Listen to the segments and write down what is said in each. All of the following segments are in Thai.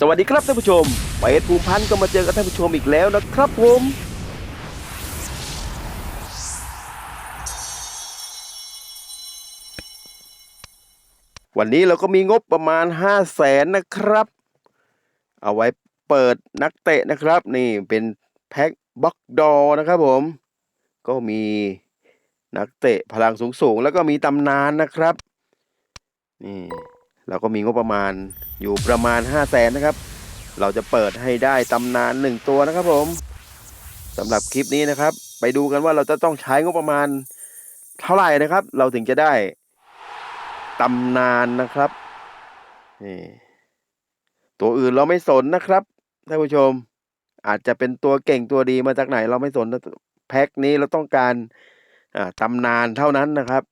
สวัสดีครับท่านผู้ชมไปเอ็ดภูมิพันธ์ก็มาเจอกับท่านผู้ชมอีกแล้วนะครับผม วันนี้เราก็มีงบประมาณ 5 0 0แสนนะครับ เอาไว้เปิดนักเตะนะครับ นี่เป็นแพ็คบ็อกดอนะครับผม ก็มีนักเตะพลังสูงสูงๆแล้วก็มีตำนานนะครับ นี่เราก็มีงบประมาณ อยู่ประมาณ 5 0 0แสนนะครับ เราจะเปิดให้ได้ตำนานหนึ่งตัวนะครับผมสำหรับคลิปนี้นะครับ ไปดูกันว่าเราจะต้องใช้งบประมาณเท่าไหร่นะครับ เราถึงจะได้ตำนานนะครับนี่ตัวอื่นเราไม่สนนะครับท่านผู้ชม อาจจะเป็นตัวเก่งตัวดีมาจากไหน เราไม่สนนะแพ็คนี้เราต้องการตำนานเท่านั้นนะครับ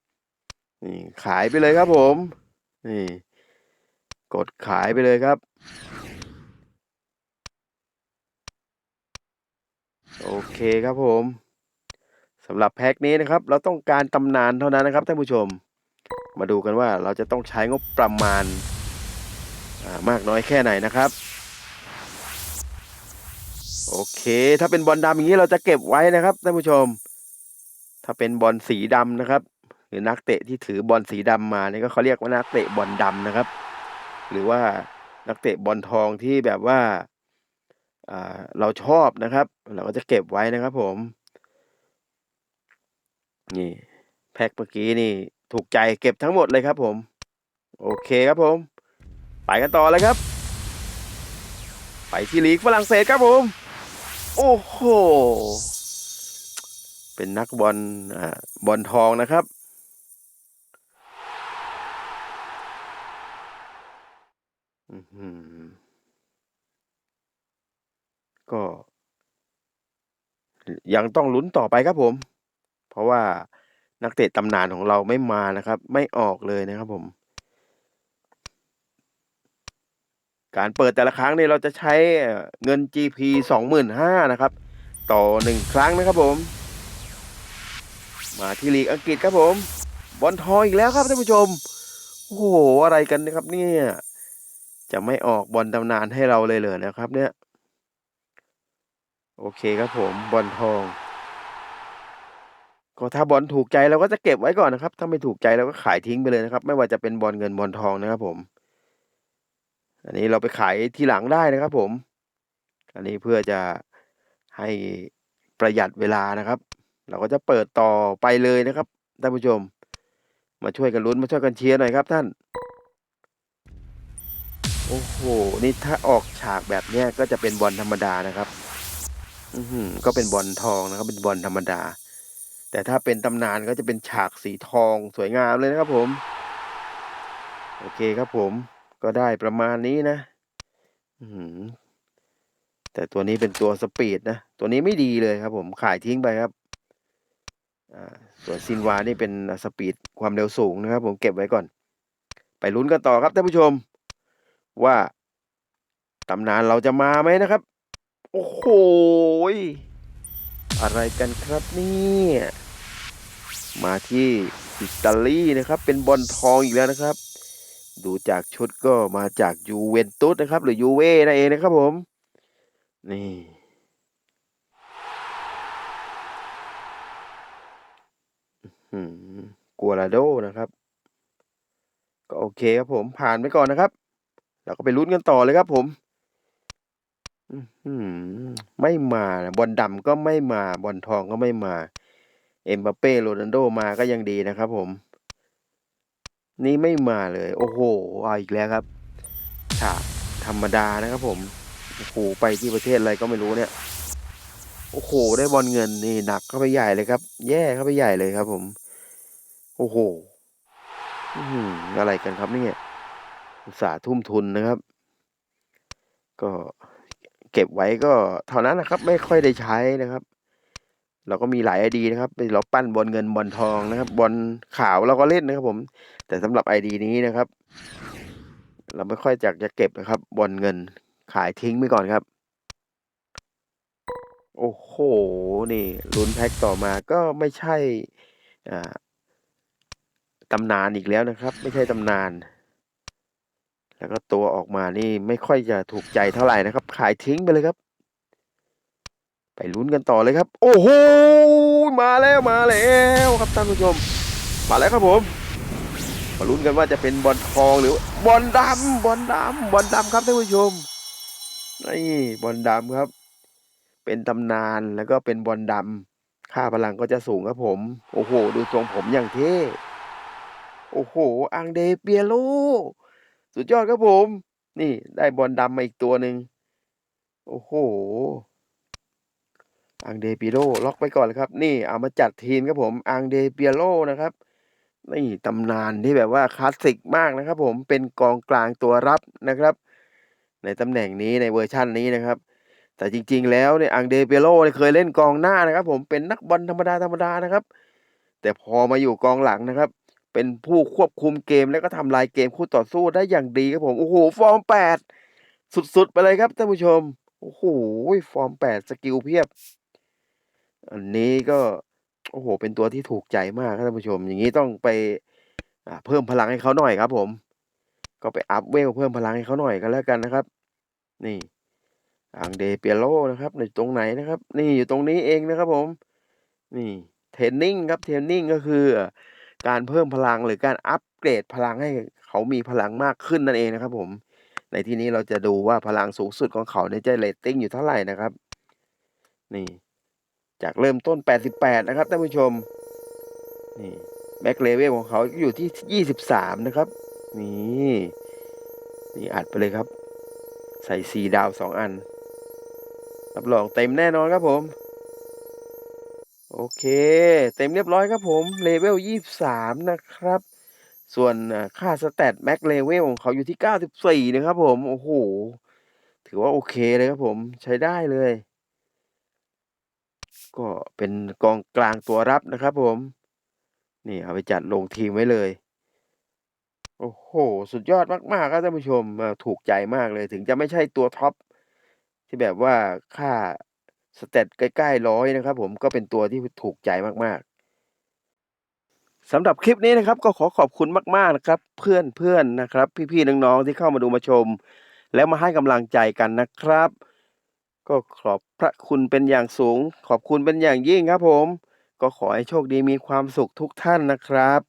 นี่ขายไปเลยครับผมนี่ กดขายไปเลยครับ โอเคครับผมสำหรับแพ็คนี้นะครับ เราต้องการตำนานเท่านั้นนะครับท่านผู้ชม มาดูกันว่าเราจะต้องใช้งบประมาณามากน้อยแค่ไหนนะครับ โอเค ถ้าเป็นบอลดำอย่างนี้เราจะเก็บไว้นะครับท่านผู้ชม ถ้าเป็นบอลสีดำนะครับ หรือนักเตะที่ถือบอลสีดำมานี่ก็เขาเรียกว่านักเตะบอลดำนะครับ หรือว่านักเตะบอลทองที่แบบว่าเราชอบนะครับ เราก็จะเก็บไว้นะครับผม นี่ แพ็คเมื่อกี้นี่ถูกใจเก็บทั้งหมดเลยครับผม โอเคครับผม ไปกันต่อเลยครับ ไปที่ลีกฝรั่งเศสครับผม โอ้โห เป็นนักบอลบอลทองนะครับ อือหือ ก็ ยังต้องลุ้นต่อไปครับผม เพราะว่านักเตะตำนานของเราไม่มานะครับ ไม่ออกเลยนะครับผม การเปิดแต่ละครั้งเนี่ยเราจะใช้เงิน GP 25,000นะครับ ต่อหนึ่งครั้งนะครับผม มาที่ลีกอังกฤษครับผม บอลทองอีกแล้วครับท่านผู้ชม โอ้โห อะไรกันนะครับเนี่ย จะไม่ออกบอลตำนานให้เราเลยเหรอนะครับ เนี่ย โอเคครับผมบอลทอง ก็ถ้าบอลถูกใจเราก็จะเก็บไว้ก่อนนะครับ ถ้าไม่ถูกใจเราก็ขายทิ้งไปเลยนะครับ ไม่ว่าจะเป็นบอลเงินบอลทองนะครับผม อันนี้เราไปขายทีหลังได้นะครับ ผม อันนี้เพื่อจะให้ประหยัดเวลานะครับ เราก็จะเปิดต่อไปเลยนะครับท่านผู้ชม มาช่วยกันลุ้นมาช่วยกันเชียร์หน่อยครับท่าน โอ้โห นี่ถ้าออกฉากแบบเนี้ยก็จะเป็นบอลธรรมดานะครับ อือหือก็เป็นบอลทองนะครับ เป็นบอลธรรมดา แต่ถ้าเป็นตำนานก็จะเป็นฉากสีทองสวยงามเลยนะครับผม โอเคครับผม ก็ได้ประมาณนี้นะ อือหือแต่ตัวนี้เป็นตัวสปีดนะ ตัวนี้ไม่ดีเลยครับผม ขายทิ้งไปครับ อ่า ส่วนซินวานี่เป็นสปีดความเร็วสูงนะครับผมเก็บไว้ก่อน ไปลุ้นกันต่อครับท่านผู้ชม ว่าตำนานเราจะมาไหมนะครับ โอ้โหอะไรกันครับเนี่ยมาที่อิตาลีนะครับ เป็นบอลทองอีกแล้วนะครับ ดูจากชุดก็มาจากยูเวนตุสนะครับ หรือยูเว่นั่นเองนะครับผม นี่กัวลาโดนะครับ ก็โอเคครับผมผ่านไปก่อนนะครับ เราก็ไปลุ้นกันต่อเลยครับผมไม่มาบอลดำก็ไม่มาบอลทองก็ไม่มา เอ็มบัปเป้โรนัลโดมาก็ยังดีนะครับผม นี่ไม่มาเลย โอ้โหเอาอีกแล้วครับ ฉากธรรมดานะครับผมโอ้โหไปที่ประเทศอะไรก็ไม่รู้เนี่ย โอ้โห ได้บอลเงินนี่หนักเข้าไปใหญ่เลยครับ แย่เข้าไปใหญ่เลยครับผม โอ้โหอื้อหืออะไรกันครับเนี่ย อุตสาห์ทุ่มทุนนะครับ ก็เก็บไว้ก็เท่านั้นนะครับ ไม่ค่อยได้ใช้นะครับ เราก็มีหลายไอดีนะครับเราปั้นบอลเงินบอลทองนะครับบอลขาวเราก็เล่นนะครับ ผม แต่สำหรับไอดีนี้นะครับ เราไม่ค่อยอยากจะเก็บนะครับบอลเงินขายทิ้งไปก่อนครับ โอ้โหนี่ลุ้นแพ็คต่อมาก็ไม่ใช่อ่าตำนานอีกแล้วนะครับ ไม่ใช่ตำนาน แล้วก็ตัวออกมานี่ไม่ค่อยจะถูกใจเท่าไหร่นะครับ ขายทิ้งไปเลยครับ ไปลุ้นกันต่อเลยครับ โอ้โหมาแล้วมาแล้วครับท่านผู้ชม มาแล้วครับผมมาลุ้นกันว่าจะเป็นบอลทองหรือบอลดำบอลดำบอลดำครับท่านผู้ชมนี่บอลดำครับ เป็นตำนานแล้วก็เป็นบอลดำค่าพลังก็จะสูงครับผม โอ้โห ดูทรงผมอย่างเท่โอ้โห อังเดเปียโล สุดยอดครับผม นี่ได้บอลดำมาอีกตัวหนึ่งโอ้โห อังเดปียโลล็อกไปก่อนเลยครับ นี่เอามาจัดทีมครับผม อังเดปียโลนะครับ นี่ตำนานที่แบบว่าคลาสสิกมากนะครับผม เป็นกองกลางตัวรับนะครับ ในตำแหน่งนี้ในเวอร์ชั่นนี้นะครับ แต่จริง ๆ แล้วเนี่ยอังเดเปียโลเคยเล่นกองหน้านะครับ ผม เป็นนักบอลธรรมดาธรรมดานะครับ แต่พอมาอยู่กองหลังนะครับ เป็นผู้ควบคุมเกมแล้วก็ทำลายเกมคู่ต่อสู้ได้อย่างดีครับผม โอ้โห ฟอร์มแปดสุดๆ ไปเลยครับท่านผู้ชม โอ้โห ฟอร์มแปดสกิลเพียบ อันนี้ก็ โอ้โห เป็นตัวที่ถูกใจมากครับท่านผู้ชม อย่างนี้ต้องไปเพิ่มพลังให้เขาหน่อยครับผม ก็ไปอัพเวลเพิ่มพลังให้เขาหน่อยกันแล้วกันนะครับ นี่อังเดเปียโลนะครับในตรงไหนนะครับ นี่อยู่ตรงนี้เองนะครับผม นี่เทรนนิ่งครับเทรนนิ่งก็คือ การเพิ่มพลังหรือการอัปเกรดพลังให้เขามีพลังมากขึ้นนั่นเองนะครับผม ในที่นี้เราจะดูว่าพลังสูงสุดของเขาเนี่ยจะเรตติ้งอยู่เท่าไหร่นะครับ นี่จากเริ่มต้น 88 นะครับท่านผู้ชม นี่แบ็กเลเวลของเขาอยู่ที่ 23 นะครับ นี่นี่อัดไปเลยครับ ใส่ 4 ดาว 2 อัน รับรองเต็มแน่นอนครับผม โอเค เต็มเรียบร้อยครับผมเลเวล23 นะครับ ส่วนค่าสแตทแม็กเลเวลของเขาอยู่ที่ 94 นะครับผม โอ้โห ถือว่าโอเคเลยครับผมใช้ได้เลย ก็เป็นกองกลางตัวรับนะครับผม นี่เอาไปจัดลงทีมไว้เลย โอ้โห สุดยอดมาก ๆ ครับท่านผู้ชมถูกใจมากเลย ถึงจะไม่ใช่ตัวท็อปที่แบบว่าค่า สเตตใกล้ ๆ ร้อยนะครับผมก็เป็นตัวที่ถูกใจมากๆสำหรับคลิปนี้นะครับก็ขอขอบคุณมากๆนะครับ เพื่อนๆนะครับ พี่ๆน้องๆที่เข้ามาดูมาชม แล้วมาให้กำลังใจกันนะครับ ก็ขอบพระคุณเป็นอย่างสูง ขอบคุณเป็นอย่างยิ่งครับ ผม ก็ขอให้โชคดีมีความสุขทุกท่านนะครับ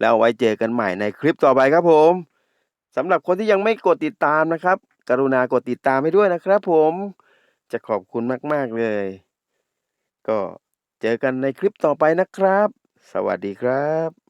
แล้วไว้เจอกันใหม่ในคลิปต่อไปครับผมสำหรับคนที่ยังไม่กดติดตามนะครับ กรุณากดติดตามให้ด้วยนะครับ ผม จะขอบคุณมาก ๆ เลย ก็เจอกันในคลิปต่อไปนะครับ สวัสดีครับ